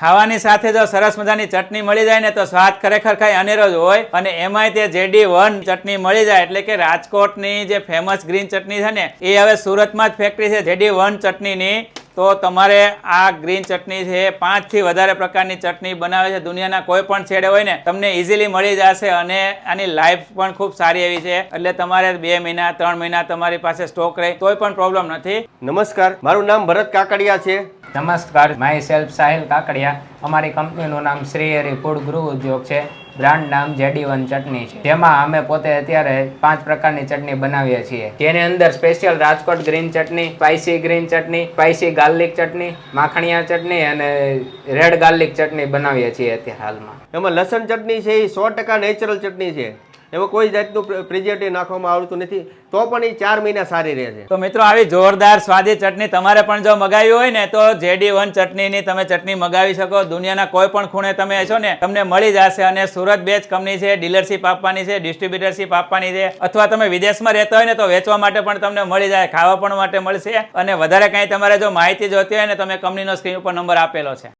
ખાવાની સાથે જો સરસ મજાની ચટણી મળી જાય ને તો સ્વાદ ખરેખર કઈ અનેરો જ હોય. અને એમાંય તે જેડી વન ચટણી મળી જાય એટલે કે રાજકોટની જે ફેમસ ગ્રીન ચટણી છે ને, એ હવે સુરતમાં જ ફેક્ટરી છે. જેડી વન ચટણીની તો તમારે આ ગ્રીન ચટણી છે પાંચથી વધારે પ્રકારની ચટણી બનાવે છે. દુનિયાના કોઈ પણ છેડે હોય ને, તમને ઇઝીલી મળી જશે અને આની લાઈફ પણ ખૂબ સારી એવી છે. એટલે તમારે બે મહિના, ત્રણ મહિના તમારી પાસે સ્ટોક રહે, તોય પણ પ્રોબ્લેમ નથી. નમસ્કાર, મારું નામ ભરત કાકડિયા છે. નમસ્કાર માય સેલ્ફ સાહિલ કાકડિયા. અમારી કંપનીનું નામ શ્રી હરિ ફૂડ ગૃહ ઉદ્યોગ છે. બ્રાન્ડ નામ જેડી વન ચટણી છે. જેમાં અમે પોતે અત્યારે પાંચ પ્રકારની ચટણી બનાવીએ છીએ. તેની અંદર special Rajkot green chutney spicy green chutney spicy garlic chutney, માખણિયા chutney અને રેડ ગાર્લિક ચટણી બનાવીએ છીએ અત્યારે હાલમાં. એમાં લસણ ચટણી છે એ સો ટકા નેચરલ ચટણી છે. એમાં કોઈ જાતનું પ્રિઝર્વેટિવ નાખવામાં આવતું નથી, તો પણ એ ચાર મહિના સારી રહે છે. તો મિત્રો, આવી જોરદાર સ્વાદી ચટણી તમારે પણ જો મગાવી હોય ને, તો જેડી વન ચટણીની તમે ચટણી મગાવી શકો. દુનિયાના કોઈ પણ ખૂણે તમે છો ને, તમને મળી જશે અને સુરત બેચ કંપની છે, ડીલરશીપ આપવાની છે, ડિસ્ટ્રીબ્યુટરશીપ આપવાની છે. અથવા તમે વિદેશમાં રહેતા હોય ને, તો વેચવા માટે પણ તમને મળી જાય, ખાવા પણ માટે મળશે. અને વધારે કાંઈ તમારે જો માહિતી જોતી હોય ને તમે કંપનીનો સ્ક્રીન ઉપર નંબર આપેલો છે.